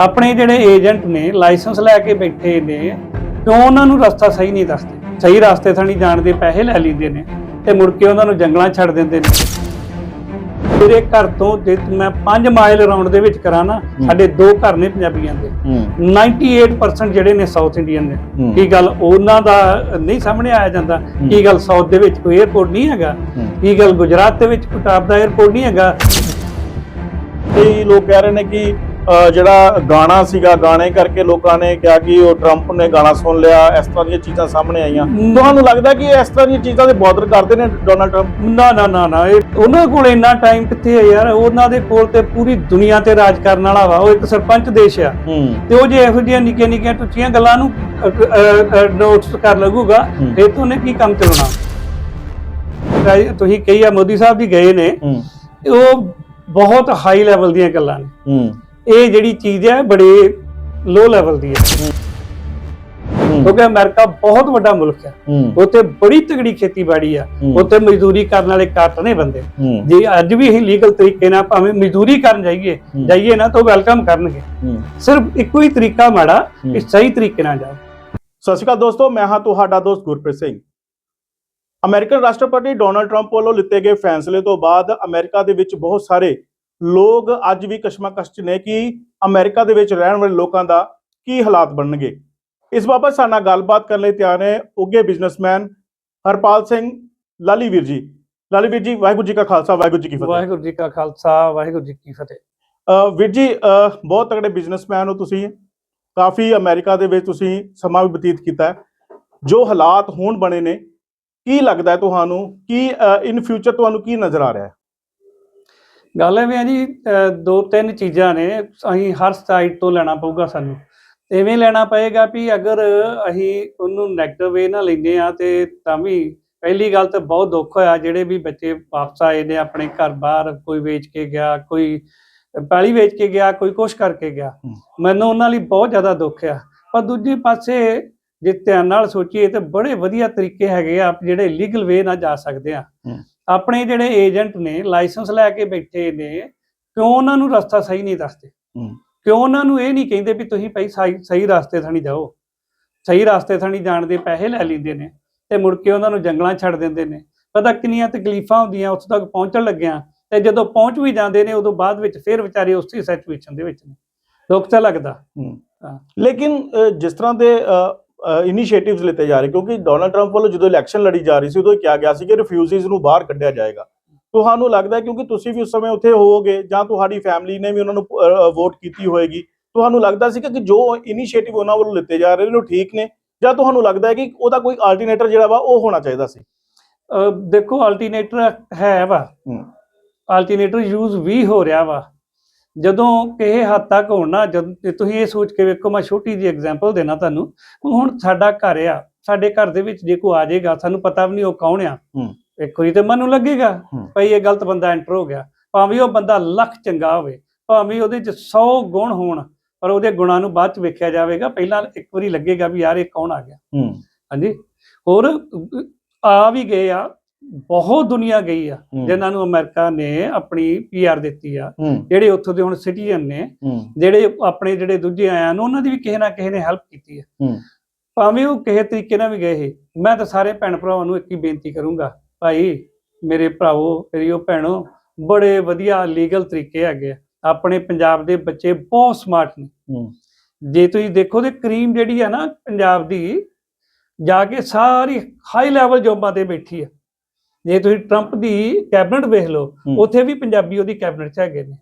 ਆਪਣੇ ਜਿਹੜੇ ਏਜੰਟ ਨੇ ਲਾਇਸੈਂਸ ਲੈ ਕੇ ਬੈਠੇ ਨੇ ਕਿਉਂ ਉਹਨਾਂ ਨੂੰ ਰਸਤਾ ਸਹੀ ਨਹੀਂ ਦੱਸਦੇ। ਸਹੀ ਰਸਤੇ ਥਾਣੀ ਜਾਣ ਦੇ ਪੈਸੇ ਲੈ ਲੈਂਦੇ ਨੇ ਤੇ ਮੁੜ ਕੇ ਉਹਨਾਂ ਨੂੰ ਜੰਗਲਾਂ ਛੱਡ ਦਿੰਦੇ ਨੇ। ਮੇਰੇ ਘਰ ਤੋਂ ਜੇ ਮੈਂ 5 ਮਾਈਲ ਰਾਉਂਡ ਦੇ ਵਿੱਚ ਕਰਾਂ ਨਾ ਸਾਡੇ ਦੋ ਘਰ ਨੇ ਪੰਜਾਬੀਆਂ ਦੇ। 98% ਜਿਹੜੇ ਨੇ ਸਾਊਥ ਇੰਡੀਅਨ ਨੇ। ਕੀ ਗੱਲ ਉਹਨਾਂ ਦਾ ਨਹੀਂ ਸਾਹਮਣੇ ਆਇਆ ਜਾਂਦਾ? ਕੀ ਗੱਲ ਸਾਊਥ ਦੇ ਵਿੱਚ ਕੋਈ 에어ਪੋਰਟ ਨਹੀਂ ਹੈਗਾ? ਕੀ ਗੱਲ ਗੁਜਰਾਤ ਦੇ ਵਿੱਚ ਕੋਈ ਦਾ 에어ਪੋਰਟ ਨਹੀਂ ਹੈਗਾ? ਕਈ ਲੋਕ ਕਹਿ ਰਹੇ ਨੇ ਕਿ ਜਿਹੜਾ ਗਾਣਾ ਸੀਗਾ ਗਾਣੇ ਕਰਕੇ ਲੋਕਾਂ ਨੇ ਕਿਹਾ ਕਿ ਉਹ ਟਰੰਪ ਨੇ ਗਾਣਾ ਸੁਣ ਲਿਆ ਇਸ ਤਰ੍ਹਾਂ ਦੀਆਂ ਚੀਜ਼ਾਂ ਸਾਹਮਣੇ ਆਈਆਂ। ਤੁਹਾਨੂੰ ਲੱਗਦਾ ਕਿ ਇਸ ਤਰ੍ਹਾਂ ਦੀਆਂ ਚੀਜ਼ਾਂ ਦੇ ਬੌਦਰ ਕਰਦੇ ਨੇ ਡੋਨਾਲਡ ਟਰੰਪ ਨਾ ਨਾ ਨਾ ਨਾ ਇਹ ਉਹਨਾਂ ਕੋਲ ਇੰਨਾ ਟਾਈਮ ਕਿੱਥੇ ਹੈ ਯਾਰ? ਉਹਨਾਂ ਦੇ ਕੋਲ ਤੇ ਪੂਰੀ ਦੁਨੀਆ ਤੇ ਰਾਜ ਕਰਨ ਵਾਲਾ ਵਾ ਉਹ ਇੱਕ ਸਰਪੰਚ ਦੇਸ਼ ਆ। ਤੇ ਉਹ ਜੇ ਇਹੋ ਜਿਹੀਆਂ ਨਿੱਕੀਆਂ ਨਿੱਕੀਆਂ ਟੁੱਚੀਆਂ ਗੱਲਾਂ ਨੂੰ ਨੋਟਸ ਕਰ ਲੱਗੂਗਾ। ਫਿਰ ਤੋਂ ਉਹਨੇ ਕੀ ਕੰਮ ਚਲਾਉਣਾ? ਤੁਸੀਂ ਕਹੀ ਆ ਮੋਦੀ ਸਾਹਿਬ ਵੀ ਗਏ ਨੇ ਉਹ ਬਹੁਤ ਹਾਈ ਲੈਵਲ ਦੀਆਂ ਗੱਲਾਂ ਨੇ। ਇਹ ਜਿਹੜੀ ਚੀਜ਼ ਹੈ ਬੜੇ ਲੋ ਲੈਵਲ ਦੀ ਹੈ। ਹੂੰ। ਕਿਉਂਕਿ ਅਮਰੀਕਾ ਬਹੁਤ ਵੱਡਾ ਮੁਲਕ ਹੈ। ਹੂੰ। ਉੱਥੇ ਬੜੀ ਤਗੜੀ ਖੇਤੀਬਾੜੀ ਆ ਹੂੰ। ਉੱਥੇ ਮਜ਼ਦੂਰੀ ਕਰਨ ਵਾਲੇ ਘੱਟ ਨੇ ਬੰਦੇ। ਹੂੰ। ਜੇ ਅੱਜ ਵੀ ਅਸੀਂ ਲੀਗਲ ਤਰੀਕੇ ਨਾਲ ਭਾਵੇਂ ਮਜ਼ਦੂਰੀ ਕਰਨ ਜਾਈਏ ਹੂੰ। ਜਾਈਏ ਨਾ ਤਾਂ ਵੈਲਕਮ ਕਰਨਗੇ। ਹੂੰ। ਸਿਰਫ ਇੱਕੋ ਹੀ ਤਰੀਕਾ ਮਾੜਾ ਹੂੰ। ਕਿ ਸਹੀ ਤਰੀਕੇ ਨਾਲ ਜਾਓ। ਸਤਿ ਸ਼੍ਰੀ ਅਕਾਲ ਦੋਸਤੋ ਮੈਂ ਹਾਂ ਤੁਹਾਡਾ ਦੋਸਤ ਗੁਰਪ੍ਰੀਤ ਸਿੰਘ। ਅਮਰੀਕਨ ਰਾਸ਼ਟਰਪਤੀ ਡੋਨਾਲਡ ਟਰੰਪ ਵੱਲੋਂ ਲਿੱਤੇ ਗਏ ਫੈਸਲੇ ਤੋਂ ਬਾਅਦ ਅਮਰੀਕਾ ਦੇ ਵਿੱਚ ਬਹੁਤ ਸਾਰੇ ਲੋਕ ਅੱਜ ਵੀ ਕਸ਼ਮਕਸ਼ 'ਚ ਨੇ ਕਿ ਅਮਰੀਕਾ ਦੇ ਵਿੱਚ ਰਹਿਣ ਵਾਲੇ ਲੋਕਾਂ ਦਾ ਕੀ ਹਾਲਾਤ ਬਣਨਗੇ? ਇਸ ਬਾਬਤ ਸਾਡੇ ਨਾਲ ਗੱਲਬਾਤ ਕਰਨ ਲਈ ਤਿਆਰ ਨੇ ਉੱਗੇ ਬਿਜ਼ਨਸਮੈਨ ਹਰਪਾਲ ਸਿੰਘ ਲਾਲੀ ਵੀਰ ਜੀ। ਲਾਲੀ ਵੀਰ ਜੀ ਵਾਹਿਗੁਰੂ ਜੀ ਕਾ ਖਾਲਸਾ ਵਾਹਿਗੁਰੂ ਜੀ ਕੀ ਫਤਿਹ। ਵਾਹਿਗੁਰੂ ਜੀ ਕਾ ਖਾਲਸਾ ਵਾਹਿਗੁਰੂ ਜੀ ਕੀ ਫਤਿਹ। ਵੀਰ ਜੀ ਬਹੁਤ ਤਗੜੇ ਬਿਜ਼ਨਸਮੈਨ ਹੋ ਤੁਸੀਂ। ਕਾਫੀ ਅਮਰੀਕਾ ਦੇ ਵਿੱਚ ਤੁਸੀਂ ਸਮਾਂ ਵੀ ਬਤੀਤ ਕੀਤਾ ਜੋ ਹਾਲਾਤ ਹੁਣ ਬਣੇ ਨੇ ਕੀ ਲੱਗਦਾ ਤੁਹਾਨੂੰ? ਕੀ ਇਨ ਫਿਊਚਰ ਤੁਹਾਨੂੰ ਕੀ ਨਜ਼ਰ ਆ ਰਿਹਾ ਹੈ? ਗੱਲ ਐਵੇਂ ਆ ਜੀ ਦੋ ਤਿੰਨ ਚੀਜ਼ਾਂ ਨੇ ਅਸੀਂ ਹਰ ਸਾਈਡ ਤੋਂ ਲੈਣਾ ਪਊਗਾ ਸਾਨੂੰ ਐਵੇਂ ਲੈਣਾ ਪਏਗਾ ਵੀ ਅਗਰ ਅਸੀਂ ਉਹਨੂੰ 네ਗੇਟਿਵ ਵੇ ਨਾਲ ਲੈਂਦੇ ਆ ਤੇ ਤਾਂ ਵੀ ਪਹਿਲੀ ਗੱਲ ਤਾਂ ਬਹੁਤ ਦੁੱਖ ਹੋਇਆ ਜਿਹੜੇ ਵੀ ਬੱਚੇ ਵਾਪਸ ਆਏ ਨੇ ਆਪਣੇ ਘਰ ਬਾਹਰ ਕੋਈ ਵੇਚ ਕੇ ਗਿਆ ਕੋਈ ਪੈਲੀ ਵੇਚ ਕੇ ਗਿਆ ਕੋਈ ਕੁਛ ਕਰਕੇ ਗਿਆ। ਮੈਨੂੰ ਉਹਨਾਂ ਲਈ ਬਹੁਤ ਜ਼ਿਆਦਾ ਦੁੱਖ ਆ ਪਰ ਦੂਜੇ ਪਾਸੇ ਜੇ ਧਿਆਨ ਨਾਲ ਸੋਚੀਏ ਤੇ ਬੜੇ ਵਧੀਆ ਤਰੀਕੇ ਹੈਗੇ ਆ ਜਿਹੜੇ ਲੀਗਲ ਵੇ ਨਾਲ ਜਾ ਸਕਦੇ ਆ। ਆਪਣੇ ਜਿਹੜੇ ਏਜੰਟ ਨੇ ਲਾਇਸੈਂਸ ਲੈ ਕੇ ਬੈਠੇ ਨੇ ਕਿਉਂ ਉਹਨਾਂ ਨੂੰ ਰਸਤਾ ਸਹੀ ਨਹੀਂ ਦੱਸਦੇ। ਕਿਉਂ ਉਹਨਾਂ ਨੂੰ ਇਹ ਨਹੀਂ ਕਹਿੰਦੇ ਵੀ ਤੁਸੀਂ ਭਾਈ ਸਹੀ ਰਸਤੇ ਥਾਣੀ ਜਾਓ? ਸਹੀ ਰਸਤੇ ਥਾਣੀ ਜਾਣ ਦੇ ਪੈਸੇ ਲੈ ਲੈਂਦੇ ਨੇ ਤੇ ਮੁੜ ਕੇ ਉਹਨਾਂ ਨੂੰ ਜੰਗਲਾਂ ਛੱਡ ਦਿੰਦੇ ਨੇ। ਪਤਾ ਕਿੰਨੀਆਂ ਤਕਲੀਫਾਂ ਹੁੰਦੀਆਂ ਉੱਥੇ ਤੱਕ ਪਹੁੰਚਣ ਲੱਗਿਆ ਤੇ ਜਦੋਂ ਪਹੁੰਚ ਵੀ ਜਾਂਦੇ ਨੇ ਉਦੋਂ ਬਾਅਦ ਵਿੱਚ ਫਿਰ ਵਿਚਾਰੇ ਉਸੇ ਸਿਚੁਏਸ਼ਨ ਦੇ ਵਿੱਚ ਨੇ। ਦੁੱਖ ਤਾਂ ਲੱਗਦਾ। ਹਾਂ। ਲੇਕਿਨ ਜਿਸ ਤਰ੍ਹਾਂ ਦੇ ਇਨੀਸ਼ੀਏਟਿਵਸ ਲਿੱਤੇ ਜਾ ਰਹੇ ਕਿਉਂਕਿ ਡੋਨਾਲਡ ਟਰੰਪ ਵੱਲੋਂ ਜਦੋਂ ਇਲੈਕਸ਼ਨ ਲੜੀ ਜਾ ਰਹੀ ਸੀ ਉਦੋਂ ਕਿਹਾ ਗਿਆ ਸੀ ਕਿ ਰਿਫਿਊਜੀਜ਼ ਨੂੰ ਬਾਹਰ ਕੱਢਿਆ ਜਾਏਗਾ। ਤੁਹਾਨੂੰ ਲੱਗਦਾ ਕਿਉਂਕਿ ਤੁਸੀਂ ਵੀ ਉਸ ਸਮੇਂ ਉੱਥੇ ਹੋਵੋਗੇ ਜਾਂ ਤੁਹਾਡੀ ਫੈਮਿਲੀ ਨੇ ਵੀ ਉਹਨਾਂ ਨੂੰ ਵੋਟ ਕੀਤੀ ਹੋਏਗੀ ਤੁਹਾਨੂੰ ਲੱਗਦਾ ਸੀ ਕਿ ਜੋ ਇਨੀਸ਼ੀਏਟਿਵ ਉਹਨਾਂ ਵੱਲੋਂ ਲਿੱਤੇ ਜਾ ਰਹੇ ਨੇ ਉਹ ਠੀਕ ਨੇ? ਜਾਂ ਤੁਹਾਨੂੰ ਲੱਗਦਾ ਹੈ ਕਿ ਉਹਦਾ ਕੋਈ ਆਲਟਰਨੇਟਰ ਜਿਹੜਾ ਵਾ ਉਹ ਹੋਣਾ ਚਾਹੀਦਾ ਸੀ? ਦੇਖੋ ਅਲਟਰਨੇਟਰ ਹੈ ਵਾ। ਹੂੰ। ਅਲਟਰਨੇਟਰ ਯੂਜ਼ ਵੀ ਹੋ ਰਿਹਾ ਵਾ। ਜਦੋਂ ਕਿਸੇ ਹੱਦ ਤੱਕ ਹੋਣਾ ਜਦ ਤੁਸੀਂ ਇਹ ਸੋਚ ਕੇ ਵੇਖੋ ਮੈਂ ਛੋਟੀ ਜਿਹੀ ਐਗਜ਼ਾਮਪਲ ਦੇਣਾ ਤੁਹਾਨੂੰ ਹੁਣ ਸਾਡਾ ਘਰ ਆ ਸਾਡੇ ਘਰ ਦੇ ਵਿੱਚ ਜੇ ਕੋਈ ਆ ਜਾਏਗਾ ਸਾਨੂੰ ਪਤਾ ਵੀ ਨਹੀਂ ਉਹ ਕੌਣ ਆ। ਇੱਕ ਵਾਰੀ ਤੇ ਮਨ ਨੂੰ ਲੱਗੇਗਾ। ਭਈ ਇਹ ਗਲਤ ਬੰਦਾ ਐਂਟਰ ਹੋ ਗਿਆ। ਭਾਵੇਂ ਉਹ ਬੰਦਾ ਲੱਖ ਚੰਗਾ ਹੋਵੇ ਭਾਵੇਂ ਉਹਦੇ 'ਚ 100 ਗੁਣ ਹੋਣ ਪਰ ਉਹਦੇ ਗੁਣਾਂ ਨੂੰ ਬਾਅਦ 'ਚ ਵੇਖਿਆ ਜਾਵੇਗਾ ਪਹਿਲਾਂ ਇੱਕ ਵਾਰੀ ਲੱਗੇਗਾ ਵੀ ਯਾਰ ਇਹ ਕੌਣ ਆ ਗਿਆ। ਹਾਂਜੀ? ਹੋਰ ਆ ਵੀ ਗਏ ਆ ਬਹੁਤ ਦੁਨੀਆ ਗਈ ਆ। ਜਿਨ੍ਹਾਂ ਨੂੰ ਅਮਰੀਕਾ ਨੇ ਆਪਣੀ ਪੀਆਰ ਦਿੱਤੀ ਆ ਜਿਹੜੇ ਉੱਥੋਂ ਦੇ ਹੁਣ ਸਿਟੀਜ਼ਨ ਨੇ ਜਿਹੜੇ ਆਪਣੇ ਜਿਹੜੇ ਦੂਜੇ ਆਇਆ ਨੇ ਉਹਨਾਂ ਦੀ ਵੀ ਕਿਸੇ ਨਾ ਕਿਸੇ ਨੇ ਹੈਲਪ ਕੀਤੀ ਹੂੰ। ਭਾਵੇਂ ਉਹ ਕਿਸੇ ਤਰੀਕੇ ਨਾਲ ਵੀ ਗਏ ਮੈਂ ਤਾਂ ਸਾਰੇ ਭੈਣ ਭਰਾਵਾਂ ਨੂੰ ਇੱਕ ਹੀ ਬੇਨਤੀ ਕਰੂੰਗਾ ਭਾਈ ਮੇਰੇ ਭਰਾਵੋ ਮੇਰੀਓ ਭੈਣੋ ਬੜੇ ਵਧੀਆ ਲੀਗਲ ਤਰੀਕੇ ਹੈਗੇ ਆ। ਆਪਣੇ ਪੰਜਾਬ ਦੇ ਬੱਚੇ ਬਹੁਤ ਸਮਾਰਟ ਨੇ। ਜੇ ਤੁਸੀਂ ਦੇਖੋ ਤੇ ਕਰੀਮ ਜਿਹੜੀ ਆ ਨਾ ਪੰਜਾਬ ਦੀ ਜਾ ਕੇ ਸਾਰੀ ਹਾਈ ਲੈਵਲ ਜੋਬਾਂ ਤੇ ਬੈਠੀ ਆ। ਜੇ ਤੁਸੀਂ ਟਰੰਪ ਦੀ ਕੈਬਨਿਟ ਵੇਖ ਲਓ। ਉੱਥੇ ਵੀ ਪੰਜਾਬੀ ਉਹਦੀ ਕੈਬਨਿਟ 'ਚ ਹੈਗੇ ਨੇ।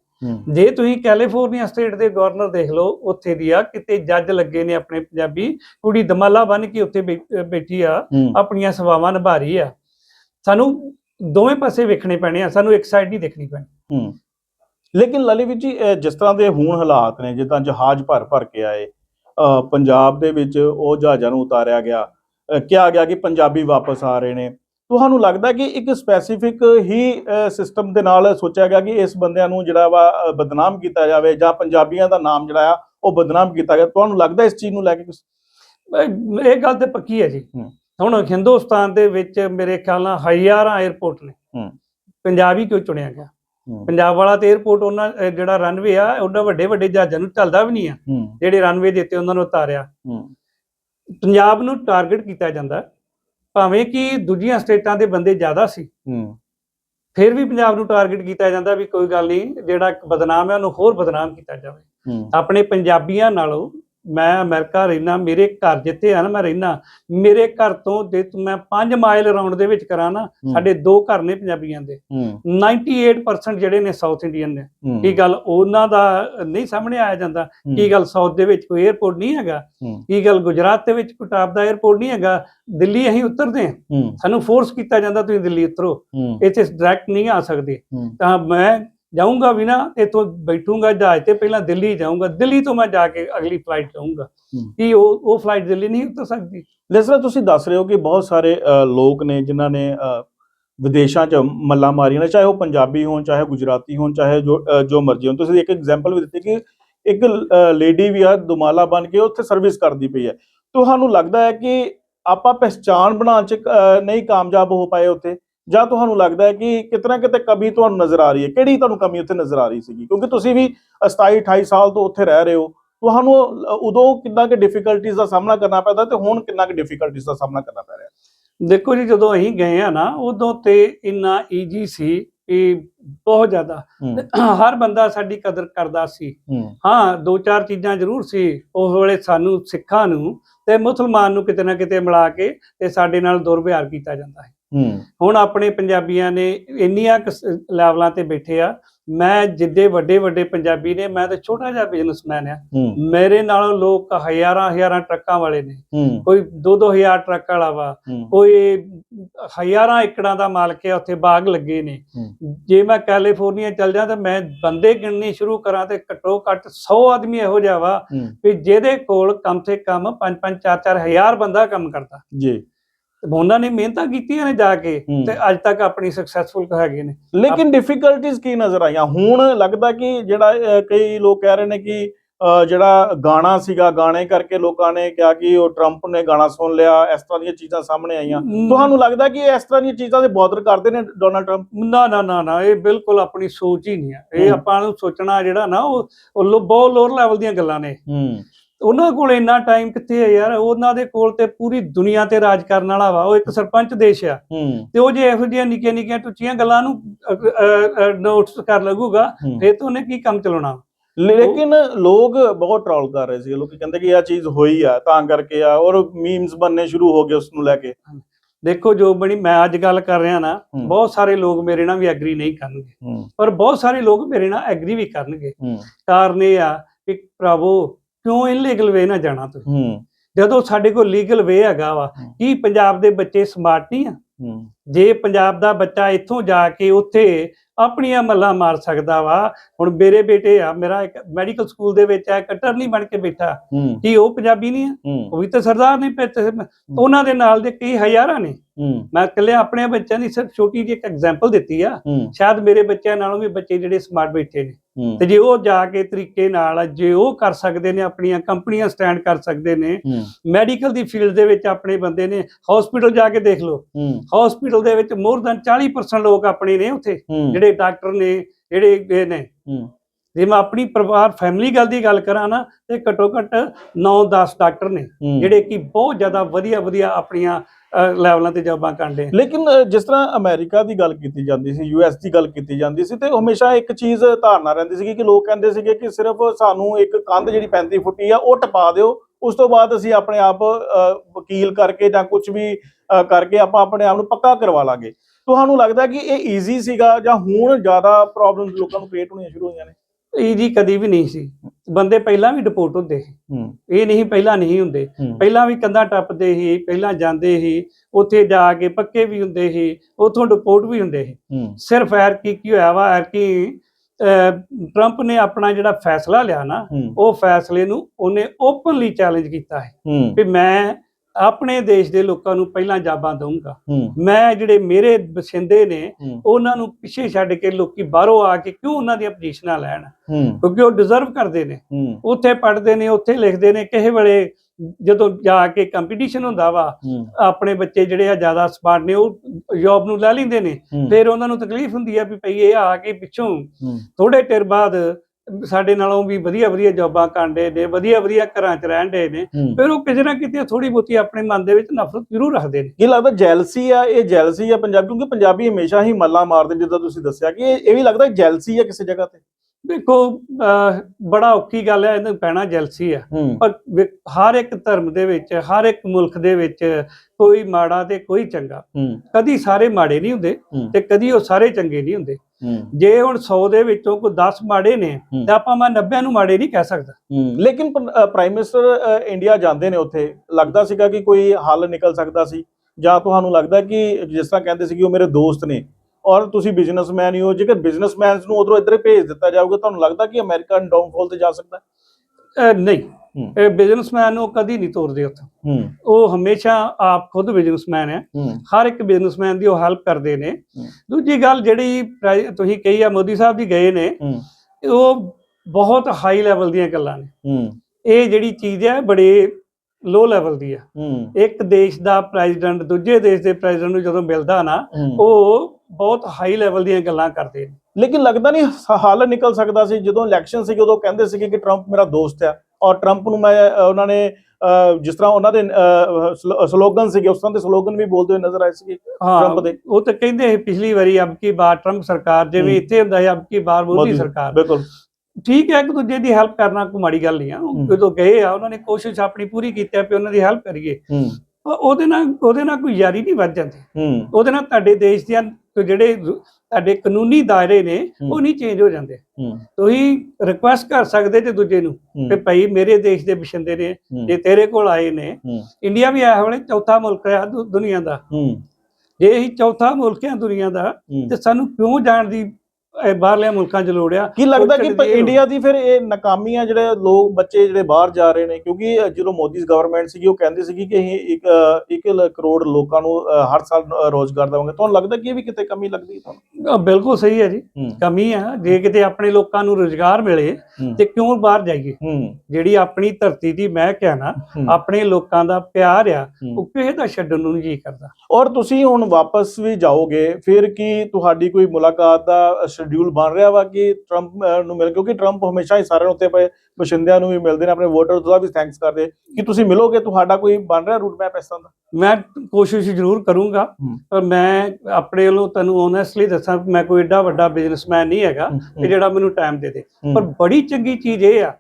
ਜੇ ਤੁਸੀਂ ਕੈਲੀਫੋਰਨੀਆ ਸਟੇਟ ਦੇ ਗਵਰਨਰ ਦੇਖ ਲਓ ਉੱਥੇ ਦੀ ਆ ਕਿਤੇ ਜੱਜ ਲੱਗੇ ਨੇ ਆਪਣੇ ਪੰਜਾਬੀ ਕੁੜੀ ਦਮਾਲਾ ਬਣ ਕੇ ਉੱਥੇ ਬੈਠੀ ਆ ਆਪਣੀਆਂ ਸੇਵਾਵਾਂ ਨਿਭਾ ਰਹੀ ਆ। ਸਾਨੂੰ ਦੋਵੇਂ ਪਾਸੇ ਵੇਖਣੇ ਪੈਣੇ ਆ ਸਾਨੂੰ ਇੱਕ ਸਾਈਡ ਨਹੀਂ ਦੇਖਣੀ ਪੈਣੀ। ਲੇਕਿਨ ਲਲੀ ਵੀਰ ਜੀ ਜਿਸ ਤਰ੍ਹਾਂ ਦੇ ਹੁਣ ਹਾਲਾਤ ਨੇ ਜਿੱਦਾਂ ਜਹਾਜ਼ ਭਰ ਭਰ ਕੇ ਆਏ ਪੰਜਾਬ ਦੇ ਵਿੱਚ ਉਹ ਜਹਾਜ਼ਾਂ ਨੂੰ ਉਤਾਰਿਆ ਗਿਆ। ਕਿਹਾ ਗਿਆ ਕਿ ਪੰਜਾਬੀ ਵਾਪਸ ਆ ਰਹੇ ਨੇ। ਤੁਹਾਨੂੰ ਲੱਗਦਾ ਕਿ ਇੱਕ ਸਪੈਸੀਫਿਕ ਹੀ ਸਿਸਟਮ ਦੇ ਨਾਲ ਸੋਚਿਆ ਗਿਆ ਕਿ ਇਸ ਬੰਦਿਆਂ ਨੂੰ ਜਿਹੜਾ ਵਾ ਬਦਨਾਮ ਕੀਤਾ ਜਾਵੇ ਜਾਂ ਪੰਜਾਬੀਆਂ ਦਾ ਨਾਮ ਜਿਹੜਾ ਆ ਉਹ ਬਦਨਾਮ ਕੀਤਾ ਗਿਆ? ਤੁਹਾਨੂੰ ਲੱਗਦਾ ਇਸ ਚੀਜ਼ ਨੂੰ ਲੈ ਕੇ ਇਹ ਗੱਲ ਤੇ ਪੱਕੀ ਹੈ ਜੀ। ਹੁਣ ਹਿੰਦੁਸਤਾਨ ਦੇ ਵਿੱਚ ਮੇਰੇ ਖਿਆਲ ਨਾਲ ਹਜ਼ਾਰਾਂ 에ਅਰਪੋਰਟ ਨੇ ਪੰਜਾਬੀ ਕਿਉਂ ਚੁਣਿਆ ਗਿਆ? ਪੰਜਾਬ ਵਾਲਾ ਤੇ 에ਅਰਪੋਰਟ ਉਹਨਾਂ ਜਿਹੜਾ ਰਨਵੇ ਆ ਉਹਨਾਂ ਵੱਡੇ ਵੱਡੇ ਜਹਾਜ਼ਾਂ ਨੂੰ ਚੱਲਦਾ ਵੀ ਨਹੀਂ ਆ। ਜਿਹੜੇ ਰਨਵੇ ਦੇ ਉੱਤੇ ਉਹਨਾਂ ਨੂੰ ਉਤਾਰਿਆ। ਪੰਜਾਬ ਨੂੰ ਟਾਰਗੇਟ ਕੀਤਾ ਜਾਂਦਾ। ਭਾਵੇਂ ਕਿ ਦੂਜੀਆਂ ਸਟੇਟਾਂ ਦੇ ਬੰਦੇ ਜ਼ਿਆਦਾ ਸੀ। ਹੂੰ। ਫਿਰ ਵੀ ਪੰਜਾਬ ਨੂੰ ਟਾਰਗੇਟ ਕੀਤਾ ਜਾਂਦਾ ਵੀ ਕੋਈ ਗੱਲ ਨਹੀਂ ਜਿਹੜਾ ਬਦਨਾਮ ਹੈ ਉਹਨੂੰ ਹੋਰ ਬਦਨਾਮ ਕੀਤਾ ਜਾਵੇ। ਆਪਣੇ ਪੰਜਾਬੀਆਂ ਨਾਲੋਂ ਮੈਂ ਅਮਰੀਕਾ ਰਹਿਣਾ ਮੇਰੇ ਘਰ ਜਿੱਥੇ ਆ ਨਾ ਮੈਂ ਰਹਿਣਾ ਮੇਰੇ ਘਰ ਤੋਂ ਜੇ ਤੂੰ ਮੈਂ 5 ਮਾਈਲ ਰਾਉਂਡ ਦੇ ਵਿੱਚ ਕਰਾਂ ਨਾ ਸਾਡੇ ਦੋ ਘਰ ਨੇ ਪੰਜਾਬੀਆਂ ਦੇ। 98% ਜਿਹੜੇ ਨੇ ਸਾਊਥ ਇੰਡੀਅਨ ਨੇ। ਕੀ ਗੱਲ ਉਹਨਾਂ ਦਾ ਨਹੀਂ ਸਾਹਮਣੇ ਆਇਆ ਜਾਂਦਾ? ਕੀ ਗੱਲ ਸਾਊਥ ਦੇ ਵਿੱਚ ਕੋਈ 에어ਪੋਰਟ ਨਹੀਂ ਹੈਗਾ? ਕੀ ਗੱਲ ਗੁਜਰਾਤ ਦੇ ਵਿੱਚ ਕੋਈ ਟਾਪ ਦਾ 에어ਪੋਰਟ ਨਹੀਂ ਹੈਗਾ? ਦਿੱਲੀ ਅਸੀਂ ਉਤਰਦੇ ਹਾਂ। ਸਾਨੂੰ ਫੋਰਸ ਕੀਤਾ ਜਾਂਦਾ ਤੁਸੀਂ ਦਿੱਲੀ ਉਤਰੋ। ਇੱਥੇ ਡਾਇਰੈਕਟ ਨਹੀਂ ਆ ਸਕਦੇ। ਤਾਂ ਮੈਂ ਜਾਊਂਗਾ ਵੀ ਨਾ ਇੱਥੋਂ ਬੈਠੂੰਗਾ ਜਹਾਜ਼ ਤੇ ਪਹਿਲਾਂ ਦਿੱਲੀ ਜਾਊਂਗਾ। ਦਿੱਲੀ ਤੋਂ ਮੈਂ ਜਾ ਕੇ ਅਗਲੀ ਫਲਾਈਟ ਲਊਂਗਾ। ਕੀ ਉਹ ਉਹ ਫਲਾਈਟ ਦਿੱਲੀ ਨਹੀਂ ਉਤਰ ਸਕਦੀ? ਤਰ੍ਹਾਂ ਤੁਸੀਂ ਦੱਸ ਰਹੇ ਹੋ ਕਿ ਬਹੁਤ ਸਾਰੇ ਲੋਕ ਨੇ ਜਿਨ੍ਹਾਂ ਨੇ ਵਿਦੇਸ਼ਾਂ 'ਚ ਮੱਲਾਂ ਮਾਰੀਆਂ ਨੇ ਚਾਹੇ ਉਹ ਪੰਜਾਬੀ ਹੋਣ ਚਾਹੇ ਗੁਜਰਾਤੀ ਹੋਣ ਚਾਹੇ ਜੋ ਜੋ ਮਰਜ਼ੀ ਹੋਣ। ਤੁਸੀਂ ਇੱਕ ਐਗਜ਼ਾਮਪਲ ਵੀ ਦਿੱਤੀ ਕਿ ਇੱਕ ਲੇਡੀ ਵੀ ਆ ਦੁਮਾਲਾ ਬਣ ਕੇ ਉੱਥੇ ਸਰਵਿਸ ਕਰਦੀ ਪਈ ਹੈ। ਤੁਹਾਨੂੰ ਲੱਗਦਾ ਹੈ ਕਿ ਆਪਾਂ ਪਹਿਚਾਣ ਬਣਾਉਣ 'ਚ ਨਹੀਂ ਕਾਮਯਾਬ ਹੋ ਪਾਏ ਉੱਥੇ? ਜਾਂ ਤੁਹਾਨੂੰ ਲੱਗਦਾ ਹੈ ਕਿ ਕਿਤਨਾ ਕਿਤੇ ਕਮੀ ਤੁਹਾਨੂੰ ਨਜ਼ਰ ਆ ਰਹੀ ਹੈ? ਕਿਹੜੀ ਤੁਹਾਨੂੰ ਕਮੀ ਉੱਥੇ ਨਜ਼ਰ ਆ ਰਹੀ ਸੀਗੀ? ਕਿਉਂਕਿ ਤੁਸੀਂ ਵੀ 27 28 ਸਾਲ ਤੋਂ ਉੱਥੇ ਰਹਿ ਰਹੇ ਹੋ। ਤੁਹਾਨੂੰ ਉਦੋਂ ਕਿੰਨਾ ਕਿ ਡਿਫਿਕਲਟੀਜ਼ ਦਾ ਸਾਹਮਣਾ ਕਰਨਾ ਪੈਂਦਾ ਤੇ ਹੁਣ ਕਿੰਨਾ ਕਿ ਡਿਫਿਕਲਟੀਜ਼ ਦਾ ਸਾਹਮਣਾ ਕਰਨਾ ਪੈ ਰਿਹਾ? ਦੇਖੋ ਜੀ ਜਦੋਂ ਅਸੀਂ ਗਏ ਆ ਨਾ ਉਦੋਂ ਤੇ ਇੰਨਾ ਈਜੀ ਸੀ ਕਿ ਬਹੁਤ ਜ਼ਿਆਦਾ। ਹਰ ਬੰਦਾ ਸਾਡੀ ਕਦਰ ਕਰਦਾ ਸੀ। ਹੂੰ। ਦੋ ਚਾਰ ਚੀਜ਼ਾਂ ਜ਼ਰੂਰ ਸੀ। ਉਸ ਵੇਲੇ ਸਾਨੂੰ ਸਿੱਖਾਂ ਨੂੰ ਤੇ ਮੁਸਲਮਾਨ ਨੂੰ ਕਿਤੇ ਨਾ ਕਿਤੇ ਮਿਲਾ ਕੇ ਤੇ ਸਾਡੇ ਨਾਲ ਦੁਰਵਿਹਾਰ ਕੀਤਾ ਜਾਂਦਾ ਹੂੰ ਹੁਣ ਆਪਣੇ ਪੰਜਾਬੀਆਂ ਨੇ ਇੰਨੀਆਂ ਕੁ ਲੈਵਲਾਂ ਤੇ ਬੈਠੇ ਆ ਮੈਂ ਜਿੱਡੇ ਵੱਡੇ ਵੱਡੇ ਪੰਜਾਬੀ ਨੇ ਮੈਂ ਤਾਂ ਛੋਟਾ ਜਿਹਾ ਬਿਜ਼ਨਸਮੈਨ ਆ। ਮੇਰੇ ਨਾਲੋਂ ਲੋਕ ਹਜ਼ਾਰਾਂ ਹਜ਼ਾਰਾਂ ਟਰੱਕਾਂ ਵਾਲੇ ਨੇ। ਕੋਈ 2-2000 ਟਰੱਕ ਵਾਲਾ ਵਾ। ਕੋਈ ਹਜ਼ਾਰਾਂ ਏਕੜਾਂ ਦਾ ਮਾਲਕ ਹੈ ਉੱਥੇ ਬਾਗ ਲੱਗੇ ਨੇ। ਜੇ ਮੈਂ ਕੈਲੀਫੋਰਨੀਆ ਚੱਲ ਜਾ ਤਾਂ ਮੈਂ ਬੰਦੇ ਗਿਣਨੀ ਸ਼ੁਰੂ ਕਰਾਂ ਤੇ ਘੱਟੋ ਘੱਟ 100 ਆਦਮੀ ਇਹੋ ਜਿਹਾ ਵਾ ਵੀ ਜਿਹਦੇ ਕੋਲ ਕਮ ਸੇ ਕਮ 5-5 4-4 ਹਜ਼ਾਰ ਬੰਦਾ ਕੰਮ ਕਰਦਾ। ਜੀ। ਉਹਨਾਂ ਨੇ ਮਿਹਨਤਾਂ ਕੀਤੀਆਂ ਨੇ ਜਾ ਕੇ ਹੂੰ। ਤੇ ਅੱਜ ਤੱਕ ਆਪਣੀ ਸਕਸੈਸਫੁਲ ਹੈਗੇ ਨੇ। ਲੇਕਿਨ ਡਿਫਿਕਲਟੀਜ਼ ਕੀ ਨਜ਼ਰ ਆਈਆਂ? ਹੁਣ ਲੱਗਦਾ ਕਿ ਜਿਹੜਾ ਕਈ ਲੋਕ ਕਹਿ ਰਹੇ ਨੇ ਕਿ ਜਿਹੜਾ ਗਾਣਾ ਸੀਗਾ ਗਾਣੇ ਕਰਕੇ ਲੋਕਾਂ ਨੇ ਕਿਹਾ ਕਿ ਉਹ ਟਰੰਪ ਨੇ ਗਾਣਾ ਸੁਣ ਲਿਆ ਇਸ ਤਰ੍ਹਾਂ ਦੀਆਂ ਚੀਜ਼ਾਂ ਸਾਹਮਣੇ ਆਈਆਂ। ਤੁਹਾਨੂੰ ਲੱਗਦਾ ਕਿ ਇਸ ਤਰ੍ਹਾਂ ਦੀਆਂ ਚੀਜ਼ਾਂ ਦੇ ਬੌਦਰ ਕਰਦੇ ਨੇ ਡੋਨਾਲਡ ਟਰੰਪ ਨਾ ਨਾ ਨਾ ਨਾ ਇਹ ਬਿਲਕੁਲ ਆਪਣੀ ਸੋਚ ਹੀ ਨਹੀਂ ਹੈ ਇਹ ਹੂੰ। ਆਪਾਂ ਨੂੰ ਸੋਚਣਾ ਜਿਹੜਾ ਨਾ ਉਹ ਉਹ ਲੋ- ਬਹੁਤ ਲੋਅਰ ਲੈਵਲ ਦੀਆਂ ਗੱਲਾਂ ਨੇ। ਹੂੰ। ਉਹਨਾਂ ਕੋਲ ਇੰਨਾ ਟਾਈਮ ਕਿੱਥੇ ਹੈ ਯਾਰ? ਉਹਨਾਂ ਦੇ ਕੋਲ ਤੇ ਪੂਰੀ ਦੁਨੀਆ ਤੇ ਰਾਜ ਕਰਨ ਵਾਲਾ ਵਾ। ਉਹ ਇੱਕ ਸਰਪੰਚ ਦੇਸ਼ ਆ। ਤੇ ਉਹ ਜੇ ਇਹੋ ਜਿਹੀਆਂ ਨਿੱਕੀਆਂ ਨਿੱਕੀਆਂ ਟੁੱਚੀਆਂ ਗੱਲਾਂ ਨੂੰ ਨੋਟਸ ਕਰ ਲੱਗੂਗਾ। ਫਿਰ ਤਾਂ ਉਹਨੇ ਕੀ ਕੰਮ ਚਲਾਉਣਾ? ਲੇਕਿਨ ਲੋਕ ਬਹੁਤ ਟ੍ਰੋਲ ਕਰ ਰਹੇ ਸੀ ਲੋਕ ਕਹਿੰਦੇ ਕਿ ਇਹ ਚੀਜ਼ ਹੋਈ ਆ ਤਾਂ ਕਰਕੇ ਆ। ਔਰ ਮੀਮਸ ਬਣਨੇ ਸ਼ੁਰੂ ਹੋ ਗਏ ਉਸ ਨੂੰ ਲੈ ਕੇ। ਦੇਖੋ ਜੋ ਬਣੀ ਮੈਂ ਅੱਜ ਗੱਲ ਕਰ ਰਿਹਾ ਨਾ। ਬਹੁਤ ਸਾਰੇ ਲੋਕ ਮੇਰੇ ਨਾਲ ਵੀ ਐਗਰੀ ਨਹੀਂ ਕਰਨਗੇ। ਪਰ ਬਹੁਤ ਸਾਰੇ ਲੋਕ ਮੇਰੇ ਨਾਲ ਐਗਰੀ ਵੀ ਕਰਨਗੇ। ਕਾਰਨ ਇਹ ਆ ਕਿ ਭਰਾਵੋ ਕਿਉਂ ਇਨਲੀਗਲ ਵੇ ਨਾ ਜਾਣਾ ਤੁਸੀਂ? ਹੂੰ। ਜਦੋਂ ਸਾਡੇ ਕੋਲ ਲੀਗਲ ਵੇ ਹੈਗਾ ਵਾ। ਕੀ ਪੰਜਾਬ ਦੇ ਬੱਚੇ ਸਮਾਰਟ ਨਹੀਂ ਆ? ਹੂੰ। ਜੇ ਪੰਜਾਬ ਦਾ ਬੱਚਾ ਇੱਥੋਂ ਜਾ ਕੇ ਉੱਥੇ ਆਪਣੀਆਂ ਮੱਲਾਂ ਮਾਰ ਸਕਦਾ ਵਾ ਹੁਣ ਮੇਰੇ ਬੇਟੇ ਆ ਮੇਰਾ ਇੱਕ ਮੈਡੀਕਲ ਸਕੂਲ ਦੇ ਵਿੱਚ ਆ ਕਟਰਨੀ ਬਣ ਕੇ ਬੈਠਾ। ਕੀ ਉਹ ਪੰਜਾਬੀ ਨਹੀਂ ਆ? ਉਹ ਵੀ ਤਾਂ ਸਰਦਾਰ ਨੇ ਉਹਨਾਂ ਦੇ ਨਾਲ ਦੇ ਕਈ ਹਜ਼ਾਰਾਂ ਨੇ। ਮੈਂ ਇਕੱਲੇ ਆਪਣੇ ਬੱਚਿਆਂ ਦੀ ਸਿਰਫ ਛੋਟੀ ਜਿਹੀ ਇੱਕ ਐਗਜ਼ਾਮਪਲ ਦਿੱਤੀ ਆ। ਸ਼ਾਇਦ ਮੇਰੇ ਬੱਚਿਆਂ ਨਾਲੋਂ ਵੀ ਬੱਚੇ ਜਿਹੜੇ ਸਮਾਰਟ ਬੈਠੇ ਨੇ। ਤੇ ਜੇ ਉਹ ਜਾ ਕੇ ਤਰੀਕੇ ਨਾਲ ਜੇ ਉਹ ਕਰ ਸਕਦੇ ਨੇ ਆਪਣੀਆਂ ਕੰਪਨੀਆਂ ਸਟੈਂਡ ਕਰ ਸਕਦੇ ਨੇ। ਮੈਡੀਕਲ ਦੀ ਫੀਲਡ ਦੇ ਵਿੱਚ ਆਪਣੇ ਬੰਦੇ ਨੇ ਹਸਪੀਟਲ ਜਾ ਕੇ ਦੇਖ ਲਓ। ਹੂੰ। ਹਸਪੀਟਲ ਦੇ ਵਿੱਚ ਮੋਰ ਦਨ 40% ਲੋਕ ਆਪਣੇ ਨੇ ਉੱਥੇ ਜਿਹੜੇ ਡਾਕਟਰ ਨੇ ਜਿਹੜੇ ਨੇ। ਜੇ ਮੈਂ ਆਪਣੀ ਪਰਿਵਾਰ ਫੈਮਿਲੀ ਗੱਲ ਦੀ ਗੱਲ ਕਰਾਂ ਨਾ ਤੇ ਘੱਟੋ ਘੱਟ 9-10 ਡਾਕਟਰ ਨੇ। ਜਿਹੜੇ ਕਿ ਬਹੁਤ ਜ਼ਿਆਦਾ ਵਧੀਆ ਵਧੀਆ ਆਪਣੀਆਂ ਲੈਵਲਾਂ ਤੇ ਜੌਬਾਂ ਕਰਦੇ ਲੇਕਿਨ ਜਿਸ ਤਰ੍ਹਾਂ ਅਮਰੀਕਾ ਦੀ ਗੱਲ ਕੀਤੀ ਜਾਂਦੀ ਸੀ ਯੂਐਸ ਦੀ ਗੱਲ ਕੀਤੀ ਜਾਂਦੀ ਸੀ ਤੇ ਹਮੇਸ਼ਾ ਇੱਕ ਚੀਜ਼ ਧਾਰਨਾ ਰਹਿੰਦੀ ਸੀ ਕਿ ਲੋਕ ਕਹਿੰਦੇ ਸੀਗੇ ਕਿ ਸਿਰਫ ਸਾਨੂੰ ਇੱਕ ਕੰਧ ਜਿਹੜੀ 35 ਫੁੱਟੀ ਆ ਉਹ ਟਪਾ ਦਿਓ। ਉਸ ਤੋਂ ਬਾਅਦ ਅਸੀਂ ਆਪਣੇ ਆਪ ਵਕੀਲ ਕਰਕੇ ਜਾਂ ਕੁਝ ਵੀ ਕਰਕੇ ਆਪਾਂ ਆਪਣੇ ਆਪ ਨੂੰ ਪੱਕਾ ਕਰਵਾ ਲਾਂਗੇ। ਤੁਹਾਨੂੰ ਲੱਗਦਾ ਕਿ ਇਹ ਈਜ਼ੀ ਸੀਗਾ ਜਾਂ ਹੁਣ ਜ਼ਿਆਦਾ ਪ੍ਰੋਬਲਮਸ ਲੋਕਾਂ ਨੂੰ ਕ੍ਰੀਏਟ ਹੋਣੀਆਂ ਸ਼ੁਰੂ ਹੋਈਆਂ ਨੇ? ਇਹ ਜੀ ਕਦੀ ਵੀ ਨਹੀਂ ਸੀ। ਬੰਦੇ ਪਹਿਲਾਂ ਵੀ ਡਿਪੋਰਟ ਹੁੰਦੇ ਸੀ। ਇਹ ਨਹੀਂ ਪਹਿਲਾਂ ਨਹੀਂ ਹੁੰਦੇ। ਪਹਿਲਾਂ ਵੀ ਕੰਧਾਂ ਟੱਪਦੇ ਸੀ ਪਹਿਲਾਂ ਜਾਂਦੇ ਸੀ ਉੱਥੇ ਜਾ ਕੇ ਪੱਕੇ ਵੀ ਹੁੰਦੇ ਸੀ ਉੱਥੋਂ ਡਿਪੋਰਟ ਵੀ ਹੁੰਦੇ ਸੀ। ਸਿਰਫ ਐਰ ਕੀ ਕੀ ਹੋਇਆ ਵਾ ਐਰ ਕੀ ਟਰੰਪ ਨੇ ਆਪਣਾ ਜਿਹੜਾ ਫੈਸਲਾ ਲਿਆ ਨਾ ਉਹ ਫੈਸਲੇ ਨੂੰ ਉਹਨੇ ਓਪਨਲੀ ਚੈਲੰਜ ਕੀਤਾ ਹੈ ਵੀ ਮੈਂ ਆਪਣੇ ਦੇਸ਼ ਦੇ ਲੋਕਾਂ ਨੂੰ ਪਹਿਲਾਂ ਜਾਬਾਂ ਦਊਂਗਾ। ਮੈਂ ਜਿਹੜੇ ਮੇਰੇ ਬਸਿੰਦੇ ਨੇ ਉਹਨਾਂ ਨੂੰ ਪਿੱਛੇ ਛੱਡ ਕੇ ਲੋਕੀ ਬਾਹਰੋਂ ਆ ਕੇ ਕਿਉਂ ਉਹਨਾਂ ਦੀਆਂ ਪੋਜੀਸ਼ਨਾਂ ਲੈਣ? ਕਿਉਂਕਿ ਉਹ ਡਿਜ਼ਰਵ ਕਰਦੇ ਨੇ। ਉੱਥੇ ਪੜ੍ਹਦੇ ਨੇ ਉੱਥੇ ਲਿਖਦੇ ਨੇ ਕਿਸੇ ਵੇਲੇ ਜਦੋਂ ਜਾ ਕੇ ਕੰਪੀਟੀਸ਼ਨ ਹੁੰਦਾ ਵਾ ਆਪਣੇ ਬੱਚੇ ਜਿਹੜੇ ਆ ਜ਼ਿਆਦਾ ਸਮਾਰਟ ਨੇ ਉਹ ਜੌਬ ਨੂੰ ਲੈ ਲੈਂਦੇ ਨੇ। ਫਿਰ ਉਹਨਾਂ ਨੂੰ ਤਕਲੀਫ ਹੁੰਦੀ ਆ ਵੀ ਭਈ ਇਹ ਆ ਕੇ ਪਿੱਛੋਂ ਥੋੜੇ ਚਿਰ ਬਾਅਦ ਸਾਡੇ ਨਾਲੋਂ ਵੀ ਵਧੀਆ ਵਧੀਆ ਜੌਬਾਂ ਕਰਦੇ ਨੇ ਵਧੀਆ ਵਧੀਆ ਘਰਾਂ 'ਚ ਰਹਿਣ ਦੇ ਨੇ। ਫਿਰ ਉਹ ਕਿਸੇ ਨਾ ਕਿਤੇ ਥੋੜੀ ਬਹੁਤੀ ਆਪਣੇ ਮਨ ਦੇ ਵਿੱਚ ਨਫ਼ਰਤ ਜ਼ਰੂਰ ਰੱਖਦੇ ਨੇ। ਕੀ ਲੱਗਦਾ ਜੈਲਸੀ ਆ ਇਹ ਜੈਲਸੀ ਆ ਪੰਜਾਬ? ਕਿਉਂਕਿ ਪੰਜਾਬੀ ਹਮੇਸ਼ਾ ਹੀ ਮੱਲਾ ਮਾਰਦੇ ਜਿੱਦਾਂ ਤੁਸੀਂ ਦੱਸਿਆ ਕਿ ਇਹ ਇਹ ਵੀ ਲੱਗਦਾ ਜੈਲਸੀ ਆ ਕਿਸੇ ਜਗ੍ਹਾ ਤੇ? ਦੇਖੋ ਬੜਾ ਔਖੀ ਗੱਲ ਹੈ ਇਹਨੂੰ ਪੈਣਾ ਜੈਲਸੀ ਆ ਪਰ ਹਰ ਇੱਕ ਧਰਮ ਦੇ ਵਿੱਚ ਹਰ ਇੱਕ ਮੁਲਕ ਦੇ ਵਿੱਚ ਕੋਈ ਮਾੜਾ ਤੇ ਕੋਈ ਚੰਗਾ। ਕਦੀ ਸਾਰੇ ਮਾੜੇ ਨਹੀਂ ਹੁੰਦੇ। ਤੇ ਕਦੀ ਉਹ ਸਾਰੇ ਚੰਗੇ ਨਹੀਂ ਹੁੰਦੇ। ਜੇ ਹੁਣ 100 ਦੇ ਵਿੱਚੋਂ ਕੋਈ 10 ਮਾੜੇ ਨੇ। ਤਾਂ ਆਪਾਂ ਮੈਂ 90 ਨੂੰ ਮਾੜੇ ਨਹੀਂ ਕਹਿ ਸਕਦਾ। ਲੇਕਿਨ ਪ੍ਰਾਈਮ ਮਿਨਿਸਟਰ ਇੰਡੀਆ ਜਾਂਦੇ ਨੇ ਉੱਥੇ। ਲੱਗਦਾ ਸੀਗਾ ਕਿ ਕੋਈ ਹੱਲ ਨਿਕਲ ਸਕਦਾ ਸੀ। ਜਾਂ ਤੁਹਾਨੂੰ ਲੱਗਦਾ ਕਿ ਜਿਸ ਤਰ੍ਹਾਂ ਕਹਿੰਦੇ ਸੀ ਕਿ ਉਹ ਮੇਰੇ ਦੋਸਤ ਨੇ ਔਰ ਤੁਸੀਂ ਬਿਜ਼ਨਸਮੈਨ ਹੀ ਹੋ ਜੇਕਰ ਬਿਜ਼ਨਸਮੈਨਸ ਨੂੰ ਉਧਰੋਂ ਇੱਧਰ ਭੇਜ ਦਿੱਤਾ ਜਾਊਗਾ ਤੁਹਾਨੂੰ ਲੱਗਦਾ ਕਿ ਅਮਰੀਕਾ ਡਾਊਨਫਾਲ ਤੇ ਜਾ ਸਕਦਾ ਨਹੀਂ। ਇਹ ਬਿਜ਼ਨਸਮੈਨ ਨੂੰ ਕਦੀ ਨਹੀਂ ਤੋਰਦੇ ਉੱਥੇ। ਉਹ ਹਮੇਸ਼ਾ ਆਪ ਖੁਦ ਬਿਜ਼ਨਸਮੈਨ ਹੈ। ਹਰ ਇੱਕ ਬਿਜ਼ਨਸਮੈਨ ਦੀ ਉਹ ਹੈਲਪ ਕਰਦੇ ਨੇ। ਦੂਜੀ ਗੱਲ ਜਿਹੜੀ ਤੁਸੀਂ ਕਹੀ ਆ ਮੋਦੀ ਸਾਹਿਬ ਜੀ ਗਏ ਨੇ। ਉਹ ਬਹੁਤ ਹਾਈ ਲੈਵਲ ਦੀਆਂ ਗੱਲਾਂ ਨੇ। ਇਹ ਜਿਹੜੀ ਚੀਜ਼ ਹੈ ਬੜੇ ਲੋ ਲੈਵਲ ਦੀ ਹੈ ਹੂੰ। ਇੱਕ ਦੇਸ਼ ਦਾ ਪ੍ਰੈਜ਼ੀਡੈਂਟ ਦੂਜੇ ਦੇਸ਼ ਦੇ ਪ੍ਰੈਜ਼ੀਡੈਂਟ ਨੂੰ ਜਦੋਂ ਮਿਲਦਾ ਨਾ ਉਹ ਬਹੁਤ ਹਾਈ ਲੈਵਲ ਦੀਆਂ ਗੱਲਾਂ ਕਰਦੇ ਨੇ। ਲੇਕਿਨ ਲੱਗਦਾ ਨਹੀਂ ਸ- ਹੱਲ ਨਿਕਲ ਸਕਦਾ ਸੀ। ਜਦੋਂ ਇਲੈਕਸ਼ਨ ਸੀ ਉਦੋਂ ਕਹਿੰਦੇ ਸੀਗੇ ਕਿ ਟਰੰਪ ਮੇਰਾ ਦੋਸਤ ਹੈ ਔਰ ਟਰੰਪ ਨੂੰ ਮੈਂ ਉਹਨਾਂ ਨੇ ਜਿਸ ਤਰ੍ਹਾਂ ਉਹਨਾਂ ਦੇ ਸਲੋਗਨ ਸੀਗੇ ਉਸ ਤਰ੍ਹਾਂ ਦੇ ਸਲੋਗਨ ਵੀ ਬੋਲਦੇ ਹੋਏ ਨਜ਼ਰ ਆਏ ਸੀਗੇ ਟਰੰਪ ਦੇ। ਉਹ ਤਾਂ ਕਹਿੰਦੇ ਸੀ ਪਿਛਲੀ ਵਾਰੀ ਅਬ ਕੀ ਬਾਰ ਟਰੰਪ ਸਰਕਾਰ ਜਿਵੇਂ। ਇੱਥੇ ਹੁੰਦਾ ਹੈ ਅਬ ਕੀ ਬਾਰ ਮੋਦੀ ਸਰਕਾਰ। ਬਿਲਕੁਲ। ਠੀਕ ਹੈ ਇੱਕ ਦੂਜੇ ਦੀ ਹੈਲਪ ਕਰਨਾ ਕੋਈ ਮਾੜੀ ਗੱਲ ਨਹੀਂ ਆ। ਜਦੋਂ ਗਏ ਆ ਉਹਨਾਂ ਨੇ ਕੋਸ਼ਿਸ਼ ਆਪਣੀ ਪੂਰੀ ਕੀਤੀ ਆ ਵੀ ਉਹਨਾਂ ਦੀ ਹੈਲਪ ਕਰੀਏ। ਉਹਦੇ ਨਾਲ ਉਹਦੇ ਨਾਲ ਕੋਈ ਯਾਰੀ ਨਹੀਂ ਵੱਜ ਜਾਂਦੀ। ਉਹਦੇ ਨਾਲ ਤੁਹਾਡੇ ਦੇਸ਼ ਦੀਆਂ ਕੋਈ ਜਿਹੜੇ ਤੁਹਾਡੇ ਕਾਨੂੰਨੀ ਦਾਇਰੇ ਨੇ। ਉਹ ਨਹੀਂ ਚੇਂਜ ਹੋ ਜਾਂਦੇ। ਤੁਸੀਂ ਰਿਕੁਐਸਟ ਕਰ ਸਕਦੇ ਤੇ ਦੂਜੇ ਨੂੰ ਕਿ ਭਾਈ ਮੇਰੇ ਦੇਸ਼ ਦੇ ਬਸ਼ਿੰਦੇ ਨੇ ਜੇ ਤੇਰੇ ਕੋਲ ਆਏ ਨੇ ਇੰਡੀਆ ਵੀ ਇਸ ਵੇਲੇ ਚੌਥਾ ਮੁਲਕ ਹੈ ਦੁਨੀਆ ਦਾ। ਜੇ ਅਸੀਂ ਚੌਥਾ ਮੁਲਕ ਹੈ ਦੁਨੀਆ ਦਾ। ਤੇ ਸਾਨੂੰ ਕਿਉਂ ਜਾਣ ਦੀ ਇਹ ਬਾਹਰਲੇ ਮੁਲਕਾਂ 'ਚ ਲੋੜ ਆ। ਕੀ ਲੱਗਦਾ ਕਿ। ਇੰਡੀਆ ਦੀ ਫਿਰ ਇਹ ਨਾਕਾਮੀਆਂ ਜਿਹੜੇ ਲੋਕ ਬੱਚੇ ਜਿਹੜੇ ਬਾਹਰ ਜਾ ਰਹੇ ਨੇ? ਕਿਉਂਕਿ ਜਦੋਂ ਮੋਦੀ ਗਵਰਨਮੈਂਟ ਸੀਗੀ ਉਹ ਕਹਿੰਦੀ ਸੀਗੀ ਕਿ ਅਸੀਂ ਇੱਕ ਇੱਕ ਲ- ਕਰੋੜ ਲੋਕਾਂ ਨੂੰ ਹਰ ਸਾਲ ਰੋਜ਼ਗਾਰ ਦੇਵਾਂਗੇ। ਤੁਹਾਨੂੰ ਲੱਗਦਾ ਕਿ ਇਹ ਵੀ ਕਿਤੇ ਕਮੀ ਲੱਗਦੀ ਤੁਹਾਨੂੰ? ਬਿਲਕੁਲ ਸਹੀ ਹੈ ਜੀ। ਕਮੀ ਆ। ਜੇ ਕਿਤੇ ਆਪਣੇ ਲੋਕਾਂ ਨੂੰ ਰੋਜ਼ਗਾਰ ਮਿਲੇ ਤੇ ਕਿਉਂ ਬਾਹਰ ਜਾਈਏ? ਜਿਹੜੀ ਆਪਣੀ ਧਰਤੀ ਦੀ ਮਹਿਕ ਆ ਨਾ ਹੂੰ, ਆਪਣੇ ਲੋਕਾਂ ਦਾ ਪਿਆਰ ਆ। ਉਹ ਕਿਸੇ ਦਾ ਛੱਡਣ ਨੂੰ ਨਹੀਂ ਕਰਦਾ। ਔਰ ਤੁਸੀਂ ਹੁਣ ਵਾਪਸ ਵੀ ਜਾਓਗੇ ਫਿਰ ਕੀ ਤੁਹਾਡੀ ਕੋਈ ਮੁਲਾਕਾਤ ਦਾ ਸ਼ਡਿਊਲ ਬਣ ਰਿਹਾ ਵਾ ਕਿ ਟਰੰਪ ਅ, ਨੂੰ ਮਿਲ ਕਿਉਂਕਿ ਟਰੰਪ ਹਮੇਸ਼ਾ ਹੀ ਸਾਰਿਆਂ ਉੱਤੇ ਪਏ ਬਸ਼ਿੰਦਿਆਂ ਨੂੰ ਵੀ ਮਿਲਦੇ ਨੇ ਆਪਣੇ ਵੋਟਰਸ ਦਾ ਵੀ ਥੈਂਕਸ ਕਰਦੇ। ਕਿ ਤੁਸੀਂ ਮਿਲੋਗੇ? ਤੁਹਾਡਾ ਕੋਈ ਬਣ ਰਿਹਾ ਰੂਟ ਮੈਪ ਇਸ ਤਰ੍ਹਾਂ ਦਾ? ਮੈਂ ਕੋਸ਼ਿਸ਼ ਜ਼ਰੂਰ ਕਰੂੰਗਾ। ਪਰ ਮੈਂ ਆਪਣੇ ਵੱਲੋਂ ਤੁਹਾਨੂੰ ਓਨੈਸਟਲੀ ਦੱਸਾਂ ਮੈਂ ਕੋਈ ਏਡਾ ਵੱਡਾ ਬਿਜ਼ਨਸਮੈਨ ਨਹੀਂ ਹੈਗਾ ਕਿ ਜਿਹੜਾ ਮੈਨੂੰ ਟਾਈਮ ਦੇ ਦੇ। ਪਰ ਬੜੀ ਚੰਗੀ ਚੀਜ਼ ਇਹ ਆ